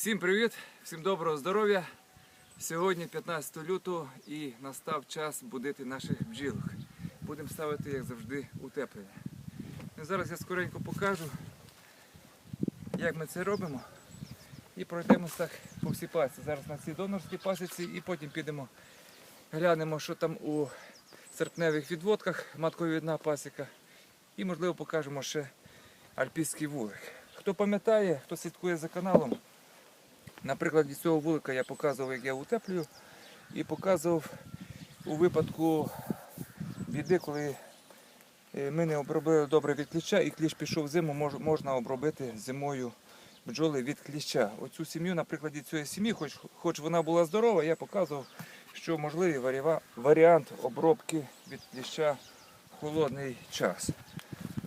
Всім привіт, всім доброго здоров'я. Сьогодні 15 лютого і настав час будити наших бджілок. Будемо ставити, як завжди, утеплення. Ну, зараз я скоренько покажу, як ми це робимо. І пройдемось так по всій пасіці. Зараз на цій донорській пасіці і потім підемо глянемо, що там у серпневих відводках, матковідна пасіка. І можливо покажемо ще альпійський вулик. Хто пам'ятає, хто слідкує за каналом, Наприклад, від цього вулика я показував, як я утеплюю, і показував у випадку біди, коли е, ми не обробили добре від кліща, і кліщ пішов зиму, можна обробити зимою бджоли від кліща. Оцю сім'ю, на прикладі цієї сім'ї, хоч, хоч вона була здорова, я показував, що можливий варіант обробки від кліща в холодний час.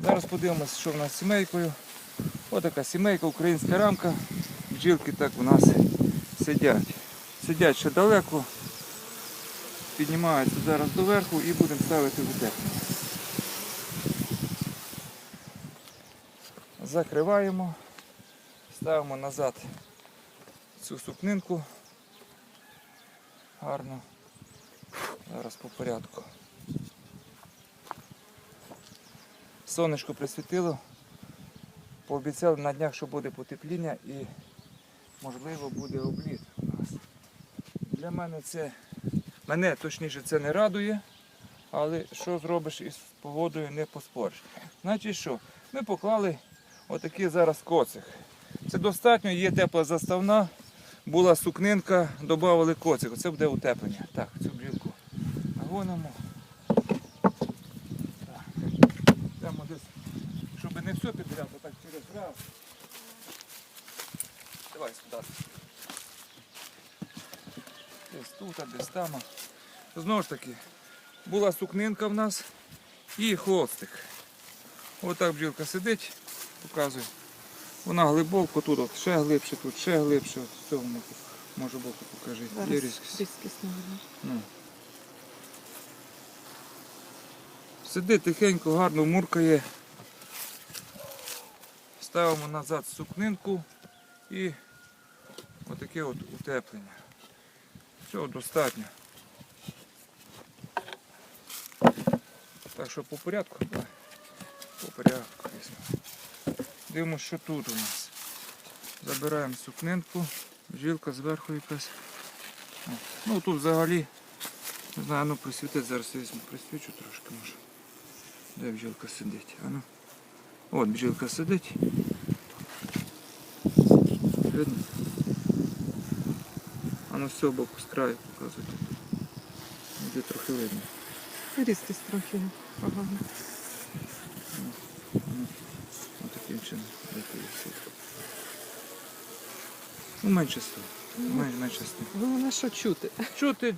Зараз подивимося, що в нас з сімейкою. Отака сімейка, українська рамка. Бджілки так у нас сидять. Сидять ще далеко. Піднімаються зараз доверху і будемо ставити в утеплення. Закриваємо, ставимо назад цю сукнинку. Гарно. Зараз по порядку. Сонечко присвітило. Пообіцяли на днях, що буде потепління і можливо буде обліт у нас. Для мене це, мене точніше це не радує, але що зробиш із погодою не поспориш. Значить що, ми поклали отакий зараз коцик. Це достатньо, є тепла заставна, була сукнинка, додали коцик. Оце буде утеплення. Так, цю брілку нагонимо. Так. Йдемо десь, щоб не все підряд, а так через раз. Давай сюди. Десь тут, а десь там. Знову ж таки, була сукнинка в нас і хвостик. Отак бджілка сидить, показую. Вона глибоко тут, от, ще глибше, тут, ще глибше. От, цього. Може боку покажи. Є різкість. різкість. Ну. Сидить тихенько, гарно муркає. Ставимо назад сукнинку і отаке от утеплення. Всього достатньо. Так що по порядку? Давай. По порядку візьмемо. Дивимося, що тут у нас. Забираємо сукнинку, жилка зверху якась. Ну тут взагалі, не знаю, ну присвітить, зараз я присвічу трошки може. Де бджілка сидить? А ну. От бджілка сидить. Видно? А ну з боку з краю показуйте. Де трохи видно. Різкість трохи погана. Ось таким чином. Ну менше стало. Мен- Менше стало. Головне, що чути. Чути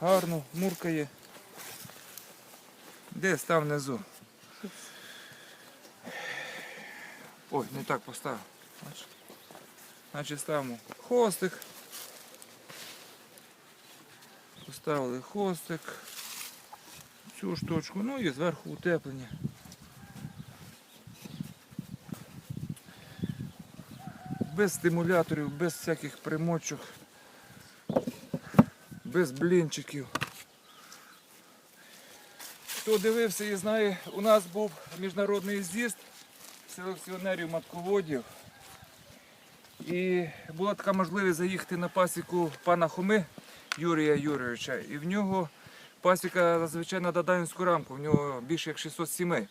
гарно, муркає. Де став внизу? Ой, не так поставив. Значить ставимо хвостик. Поставили хвостик. Цю штучку, ну і зверху утеплення. Без стимуляторів, без всяких примочок без блінчиків. Хто дивився і знає, у нас був міжнародний з'їзд селекціонерів матководів. І була така можливість заїхати на пасіку пана Хоми Юрія Юрійовича. І в нього пасіка зазвичай на Даданську рамку, в нього більше як 600 сімей.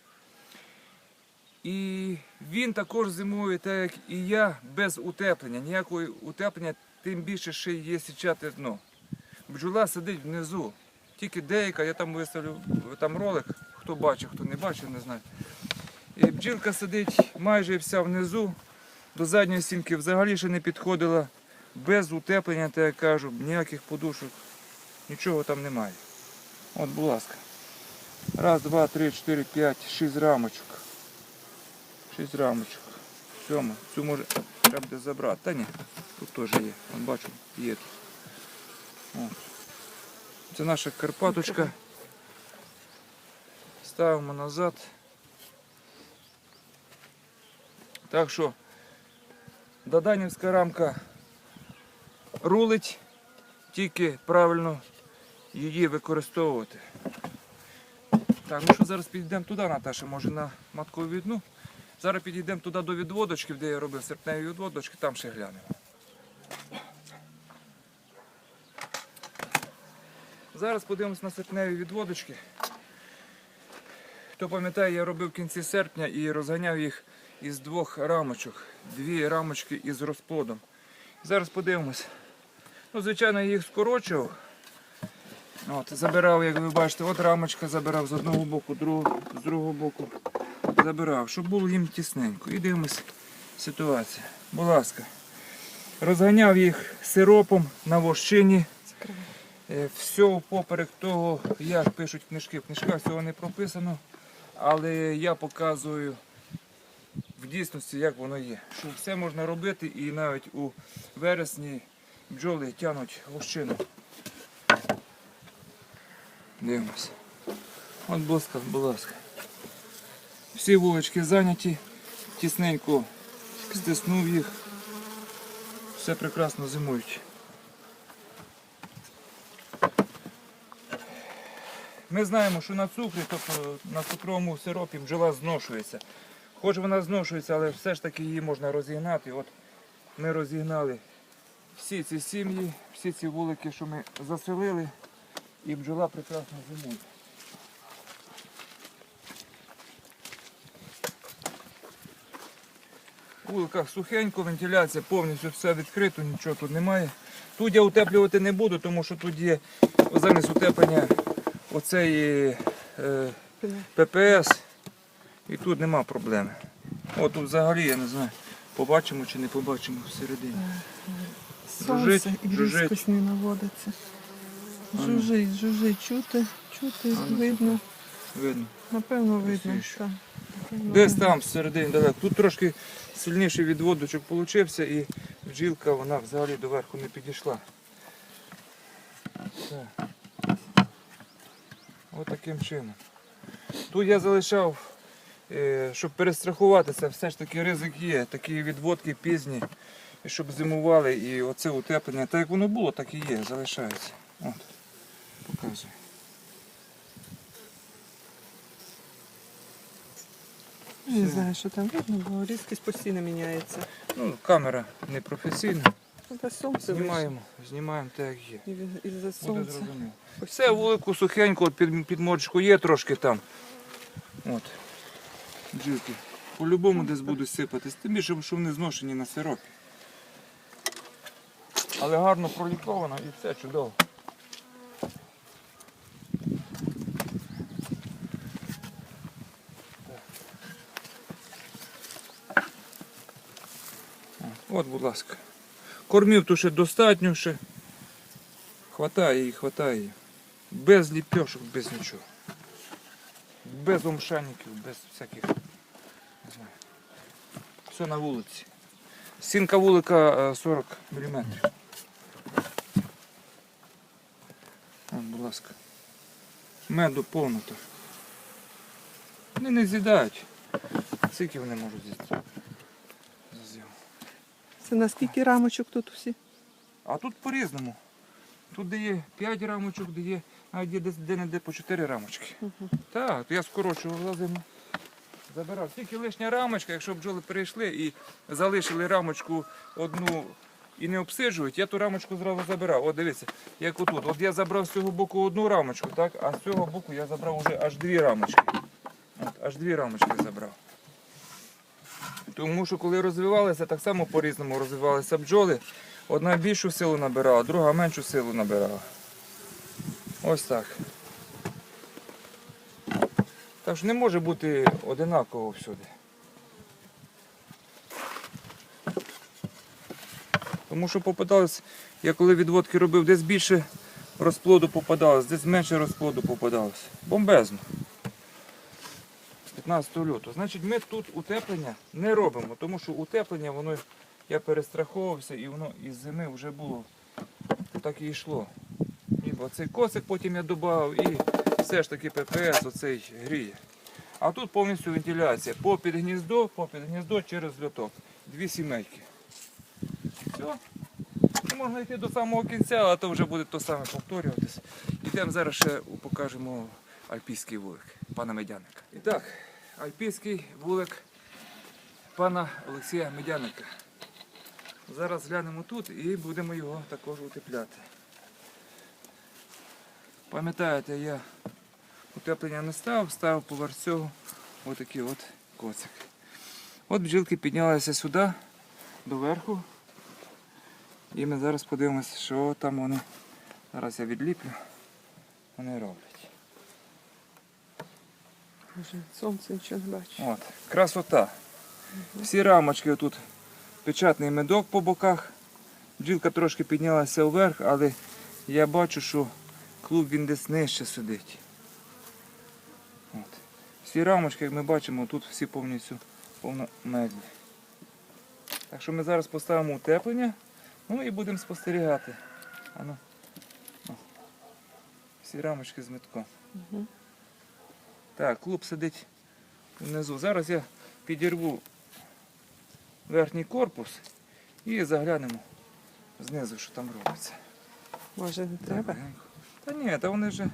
І він також зимує, так як і я, без утеплення. Ніякого утеплення, тим більше ще є січати дно. Бджола сидить внизу. Тільки деяка, я там виставлю там ролик, хто бачив, хто не бачив, не знаю. І бджілка сидить майже вся внизу, до задньої стінки взагалі ще не підходила, без утеплення, так я кажу, ніяких подушок, нічого там немає. От, будь ласка. Раз, два, три, чотири, п'ять, шість рамочок. Шість рамочок. Сьому. Цю може треба буде забрати. Та ні, тут теж є. Вон бачу, є тут. О. Це наша Карпаточка. Ставимо назад. Так що Даданівська рамка рулить, тільки правильно її використовувати. Так, ну що зараз підійдемо туди, Наташа, може на маткову відну. Зараз підійдемо туди до відводочки, де я робив серпневі відводочки, там ще глянемо. Зараз подивимось на серпневі відводочки. Хто пам'ятає, я робив в кінці серпня і розганяв їх із двох рамочок. Дві рамочки із розплодом. Зараз подивимось. Ну, звичайно, їх скорочував. От, забирав, як ви бачите, от рамочка забирав з одного боку, другого, з другого боку забирав, щоб було їм тісненько. І дивимось ситуацію. Будь ласка. Розганяв їх сиропом на вощині. Е, Все поперек того, як пишуть книжки. В книжках цього не прописано, але я показую в дійсності, як воно є. Що все можна робити і навіть у вересні бджоли тянуть гущину. Дивимося. От, будь будь ласка. Всі вулички зайняті, тісненько стиснув їх. Все прекрасно зимують. Ми знаємо, що на цукрі, тобто на цукровому сиропі бджола зношується. Хоч вона зношується, але все ж таки її можна розігнати. От ми розігнали всі ці сім'ї, всі ці вулики, що ми заселили, і бджола прекрасно зимує. У вуликах сухенько, вентиляція повністю все відкрито, нічого тут немає. Тут я утеплювати не буду, тому що тут є замість утеплення оцеї е, ППС і тут нема проблеми. От тут взагалі я не знаю, побачимо чи не побачимо всередині. Сонце і жужжить. не наводиться. Ага. Жужжить, жужжить, чути, чути, видно. Видно. Напевно, видно. Так. Напевно, Десь видно. там всередині далеко. Тут трошки сильніший відводочок получився і бджілка вона взагалі доверху не підійшла. Так. Ось таким чином. Тут я залишав, е, щоб перестрахуватися, все ж таки ризик є. Такі відводки пізні, і щоб зимували і оце утеплення. Так як воно було, так і є, залишається. От, показую. Не знаю, що там видно, бо різкість постійно міняється. Ну, камера не професійна. Ну, сонце. Знімаємо, знімаємо так, як є. І сонця. зрозуміло. Все, вулику сухенько, під, підмочку є трошки там. От. Джилки. По-любому десь будуть сипатись. Тим більше, що вони зношені на сиропі. Але гарно проліковано і все чудово. От, будь ласка. Кормів тут ще достатньо ще. Хватає її, хватає її. Без ліпешок, без нічого. Без омшанників, без всяких. Не знаю. Все на вулиці. Стінка вулика е, 40 мм. От, будь ласка. Меду повно то. Вони не з'їдають. Скільки вони можуть з'їсти? Це на скільки рамочок тут всі? А тут по-різному. Тут де є 5 рамочок, де є, навіть є десь де-не-де по 4 рамочки. Угу. Так, я скорочував за зиму. Забирав. Тільки лишня рамочка, якщо бджоли перейшли і залишили рамочку одну і не обсиджують, я ту рамочку зразу забирав. От дивіться, як отут. От я забрав з цього боку одну рамочку, так? а з цього боку я забрав вже аж дві рамочки. От, аж дві рамочки забрав. Тому що коли розвивалися, так само по-різному розвивалися бджоли. Одна більшу силу набирала, друга меншу силу набирала. Ось так. Так що не може бути одинаково всюди. Тому що попадалось, я коли відводки робив, десь більше розплоду попадалось, десь менше розплоду попадалось. Бомбезно. 15 лютого. Значить, ми тут утеплення не робимо, тому що утеплення, воно, я перестраховувався і воно із зими вже було. Так і йшло. І оцей косик потім я додав і все ж таки ППС оцей гріє. А тут повністю вентиляція. Попід гніздо, попід гніздо через льоток. Дві сімейки. Можна йти до самого кінця, а то вже буде то саме повторюватись. Ідемо зараз ще покажемо альпійський вулик пана Медяника. І так, альпійський вулик пана Олексія Медяника. Зараз глянемо тут і будемо його також утепляти. Пам'ятаєте, я утеплення не ставив, ставив поверх цього отакий от коцик. От бджілки піднялися сюди, доверху. І ми зараз подивимося, що там вони. Зараз я відліплю. Вони роблять. Вже сонце нічого не бачу. От, красота. Всі рамочки тут печатний медок по боках. Бджілка трошки піднялася вверх, але я бачу, що клуб він десь нижче сидить. От. Всі рамочки, як ми бачимо, тут всі повністю повно медлі. Так що ми зараз поставимо утеплення, ну і будемо спостерігати. Ану. О. Всі рамочки з метком. Угу. Так, клуб сидить внизу. Зараз я підірву верхній корпус і заглянемо знизу, що там робиться. Може не треба? Та ні, та вони вже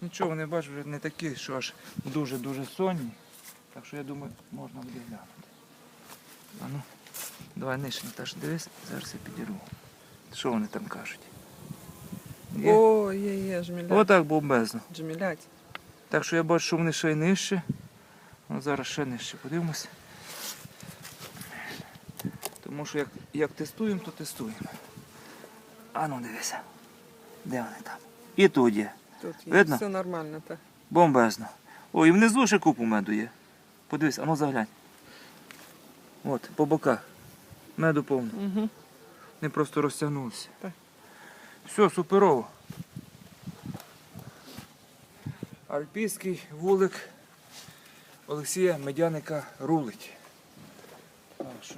нічого не бачу, вже не такі, що аж дуже-дуже сонні. Так що я думаю, можна буде глянути. А ну, давай нижче, Наташ, дивись, зараз я підірву. Що вони там кажуть? Є? О, є, є, жмілять. Отак бомбезно. Жмілять. Так що я бачу, що вони ще й нижче. Ну, зараз ще нижче подивимося. Тому що як, як тестуємо, то тестуємо. А ну дивися. Де вони там? І тут є. Тут є. Видно? Все нормально, так. Бомбезно. О, і внизу ще купу меду є. Подивись, а ну заглянь. От, по боках. Меду повно. Угу. Вони просто розтягнулися. Так. Все, суперово. Альпійський вулик Олексія Медяника рулить. Так що,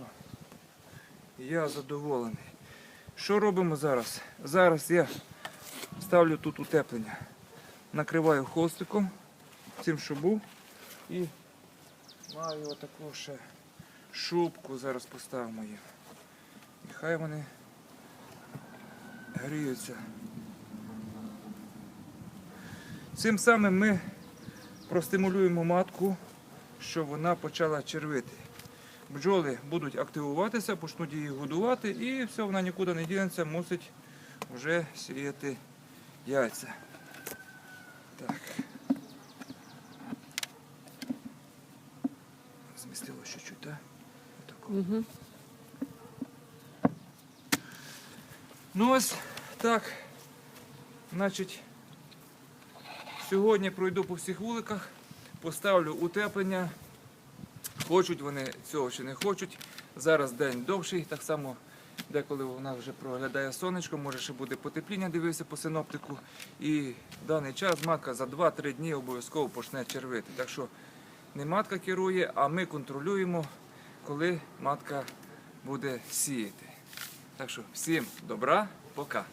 я задоволений. Що робимо зараз? Зараз я ставлю тут утеплення. Накриваю холстиком, цим що був. І маю отаку ще шубку, зараз поставимо їм. І хай вони гріються. Цим самим ми простимулюємо матку, щоб вона почала червити. Бджоли будуть активуватися, почнуть її годувати і все, вона нікуди не дінеться, мусить вже сіяти яйця. Так. Угу. Ну ось так. Значить, сьогодні пройду по всіх вуликах, поставлю утеплення. Хочуть вони цього чи не хочуть. Зараз день довший, так само деколи нас вже проглядає сонечко, може ще буде потепління, дивився по синоптику. І в даний час матка за 2-3 дні обов'язково почне червити. Так що не матка керує, а ми контролюємо, коли матка буде сіяти. Так що всім добра, пока.